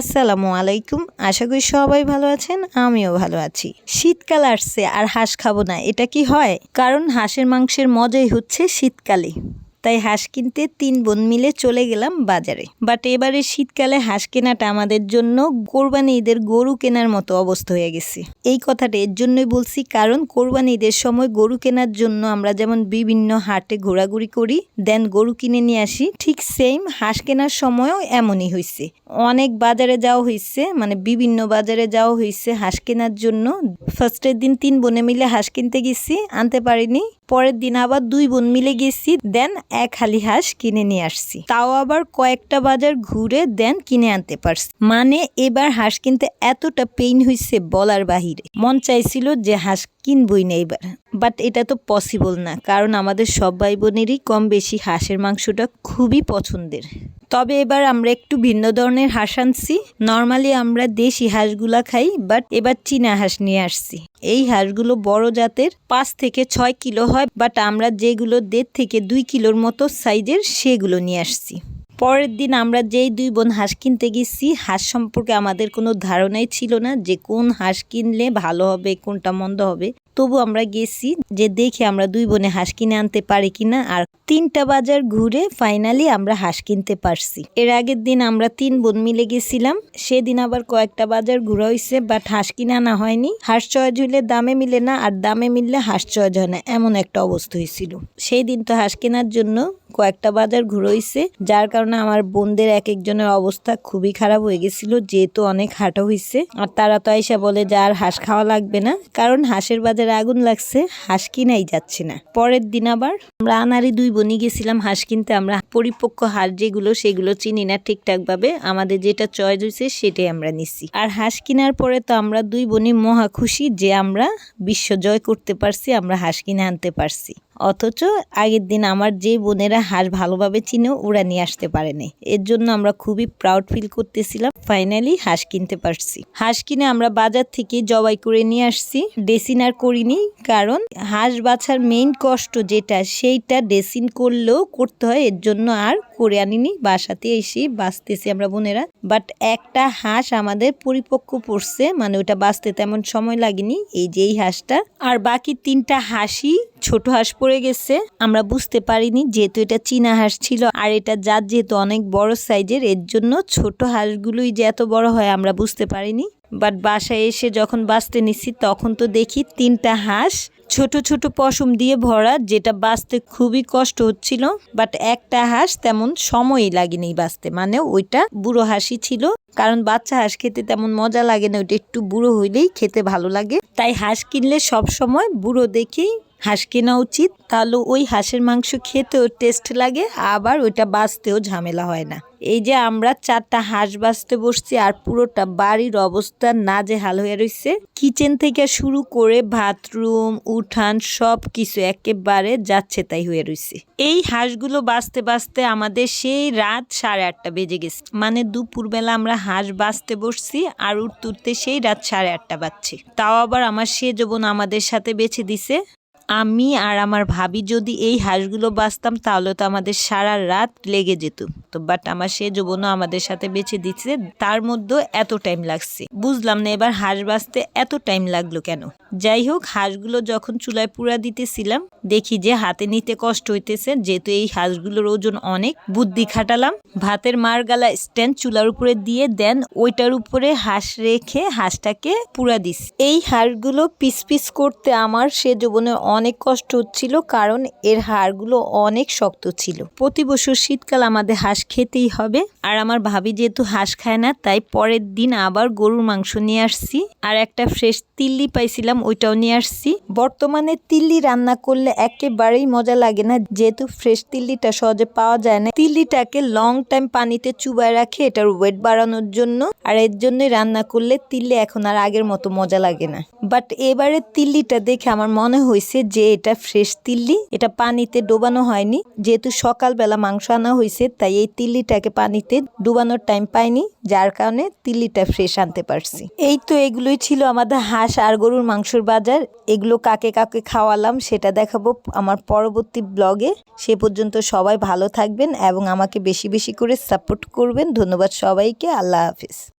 আসসালামু আলাইকুম। আশা করি সবাই ভালো আছেন, আমিও ভালো আছি। শীতকাল আসছে আর হাঁস খাব না, এটা কি হয়? কারণ হাঁসের মাংসের মজাই হচ্ছে শীতকালে। তাই হাঁস কিনতে তিন বোন মিলে চলে গেলাম বাজারে। বাট এবারে শীতকালে হাঁস কেনাটা আমাদের জন্য কোরবানি ঈদের গরু কেনার মতো অবস্থা হয়ে গেছে। এই কথাটা এর জন্যই বলছি, কারণ কোরবানি ঈদের সময় গরু কেনার জন্য আমরা যেমন বিভিন্ন হাটে ঘোরাঘুরি করি, দেন গরু কিনে নিয়ে আসি, ঠিক সেম হাঁস কেনার সময়ও এমনই হয়েছে অনেক বাজারে যাওয়া হয়েছে মানে বিভিন্ন বাজারে যাওয়া হয়েছে হাঁস কেনার জন্য। ফার্স্টের দিন তিন বোনে মিলে হাঁস কিনতে গেছি, আনতে পারিনি। পরের দিন আবার দুই বোন মিলে গেছি, দেন এক হালি হাঁস কিনে নিয়ে আসছি। তাও আবার কয়েকটা বাজার ঘুরে দেন কিনে আনতে পারছি। মানে এবার হাঁস কিনতে এতটা পেইন হয়েছে বলার বাহিরে। মন চাইছিল যে হাঁস কিনবই না এবার। বাট এটা তো পসিবল না, কারণ আমাদের সব ভাই বোনেরই কম বেশি হাঁসের মাংসটা খুবই পছন্দের। তবে এবার আমরা একটু ভিন্ন ধরনের হাঁস আনছি। নর্মালি আমরা দেশি হাঁসগুলা খাই বাট এবার চীনা হাঁস নিয়ে আসছি। এই হাঁসগুলো বড় জাতের, পাঁচ থেকে ছয় কিলো হয় বাট আমরা যেগুলো দেড় থেকে দুই কিলোর মতো সাইজের সেগুলো নিয়ে আসছি। পরের দিন আমরা যেই দুই বোন হাঁস কিনতে গেছি, হাঁস সম্পর্কে আমাদের কোনো ধারণাই ছিল না যে কোন হাঁস কিনলে ভালো হবে, কোনটা মন্দ হবে। তবু আমরা গেছি যে দেখে আমরা দুই বোনে হাঁস কিনে আনতে পারি কিনা আর তিনটা বাজার ঘুরে ফাইনালি আমরা হাঁস কিনতে পারছি। এর আগের দিন আমরা তিন বোন মিলে গেছিলাম। সেদিন আবার কয়েকটা বাজার ঘুরা হয়েছে বাট হাঁস কিনে আনা হয়নি। হাঁস চয়েজ হইলে দামে মিলে না, আর দামে মিললে হাঁস চয়েজ হয় না, এমন একটা অবস্থা হয়েছিল সেই দিন তো হাঁস কেনার জন্য কয়েকটা বাজার ঘুরে হয়েছে যার কারণে আমার বোনদের এক একজনের অবস্থা খুবই খারাপ হয়ে গেছিল, যেহেতু অনেক হাঁটা হয়েছে আর তারা তো আইসা বলে যে আর হাঁস খাওয়া লাগবে না, কারণ হাঁসের বাজারে আগুন লাগছে, হাঁস কিনাই যাচ্ছে না। পরের দিন আবার আমরা আনারি দুই বনি গেছিলাম হাঁস কিনতে, আমরা পরিপক্ক হার যেগুলো, সেগুলো চিনি না ঠিকঠাক ভাবে আমাদের যেটা চয়েস হয়েছে সেটাই আমরা নিচ্ছি আর হাঁস কিনার পরে তো আমরা দুই বনি মহা খুশি যে আমরা বিশ্ব জয় করতে পারছি, আমরা হাঁস কিনে আনতে পারছি। অথচ আগের দিন আমার যে বোনেরা হাঁস ভালোভাবে চিনে ওরা নিয়ে আসতে পারেনি। এর জন্য আমরা খুবই প্রাউড ফিল করতেছিলাম। ফাইনালি হাঁস কিনতে পারছি। হাঁস কিনে আমরা বাজার থেকে জবাই করে নিয়ে আসছি। ডেসিন আর করিনি, কারণ হাঁস বাছার মেইন কষ্ট যেটা, সেইটা ডেসিন করলেও করতে হয়, এর জন্য আর করে আনিনি, বাসাতে এসে বাঁচতেছি আমরা বোনেরা। বাট একটা হাঁস আমাদের পরিপক্ক পড়ছে মানে ওটা বাঁচতে তেমন সময় লাগেনি, এই যে এই হাঁসটা। আর বাকি তিনটা হাঁসই ছোট হাঁস পড়ে গেছে, আমরা বুঝতে পারিনি যেহেতু এটা চীনা হাঁস ছিল, আর এটা জাত যেহেতু অনেক বড় সাইজের, এর জন্য ছোট হাঁসগুলোই যে এত বড় হয় আমরা বুঝতে পারিনি। বাট বাসায় এসে যখন বাঁচতে নিচ্ছি তখন তো দেখি তিনটা হাঁস ছোট ছোট পশম দিয়ে ভরা, যেটা বাঁচতে খুবই কষ্ট হচ্ছিল বাট একটা হাঁস তেমন সময়ই লাগেনি বাঁচতে। মানে ওইটা বুড়ো হাঁসই ছিল, কারণ বাচ্চা হাঁস খেতে তেমন মজা লাগে না, ওইটা একটু বুড়ো হইলেই খেতে ভালো লাগে। তাই হাঁস কিনলে সব সময় বুড়ো দেখেই হাঁস কেনা উচিত। তাহলে ওই হাঁসের মাংস খেতেও টেস্ট লাগে, আবার ওইটা বাঁচতেও ঝামেলা হয় না। এই যে আমরা চারটা হাঁস বাঁচতে বসছি আর পুরোটা বাড়ির অবস্থা না যে হাল হয়ে রয়েছে কিচেন থেকে শুরু করে বাথরুম, উঠান সব কিছু একেবারে যাচ্ছে তাই হয়ে রয়েছে এই হাঁসগুলো বাঁচতে বাঁচতে আমাদের সেই রাত সাড়ে আটটা বেজে গেছে। মানে দুপুরবেলা আমরা হাঁস বাঁচতে বসছি আর উঠতে উঠতে সেই রাত সাড়ে আটটা বাজছে। তাও আবার আমার সে যখন আমাদের সাথে বেছে দিছে। আমি আর আমার ভাবি যদি এই হাঁসগুলো বাঁচতাম, তাহলে তো আমাদের সারা রাত লেগে যেত। তো বাট আমার সে যৌবনও আমাদের সাথে বেছে দিচ্ছে, তার মধ্যেও এত টাইম লাগছে। বুঝলাম না এবার হাঁস বাঁচতে এত টাইম লাগল কেন? যাই হোক, হাঁসগুলো যখন চুলায় পুরা দিতেছিলাম, দেখি যে হাতে নিতে কষ্ট হইতেছে, যেহেতু এই হাঁসগুলোর ওজন অনেক, বুদ্ধি খাটালাম। ভাতের মার গালা স্ট্যান্ড চুলার উপরে দিয়ে দেন, ওইটার উপরে হাঁস রেখে হাঁসটাকে পুরা দিস এই হাঁসগুলো পিস পিস করতে আমার সে যৌবনে অনেক কষ্ট হচ্ছিল, কারণ এর হাড়গুলো অনেক শক্ত ছিল। প্রতি বছর শীতকাল আমাদের হাঁস খেতেই হবে। আর আমার ভাবি যেহেতু হাঁস খায় না, তাই পরের দিন আবার গরুর মাংস নিয়ে আসছি। আর একটা ফ্রেশ তিল্লি পাইছিলাম, ওইটাও নিয়ে আসছি। বর্তমানে তিল্লি রান্না করলে একেবারেই মজা লাগে না, যেহেতু ফ্রেশ তিল্লিটা সহজে পাওয়া যায় না। তিল্লিটাকে লং টাইম পানিতে চুবায় রাখে, এটার ওয়েট বাড়ানোর জন্য। আর এর জন্যই রান্না করলে তিল্লি এখন আর আগের মতো মজা লাগে না। বাট এবারে তিল্লিটা দেখে আমার মনে হয়েছে যে এটা ফ্রেশ তিল্লি, এটা পানিতে ডোবানো হয়নি। যেহেতু সকালবেলা মাংস আনা হয়েছে তাই এই তিল্লিটাকে পানিতে ডুবানোর টাইম পাইনি, যার কারণে তিল্লিটা ফ্রেশ আনতে পারছি। এই তো এগুলোই ছিল আমাদের হাঁস আর গরুর মাংসর বাজার। এগুলো কাকে কাকে খাওয়ালাম, সেটা দেখাবো আমার পরবর্তী ব্লগে। সে পর্যন্ত সবাই ভালো থাকবেন এবং আমাকে বেশি বেশি করে সাপোর্ট করবেন। ধন্যবাদ সবাইকে, আল্লাহ হাফিজ।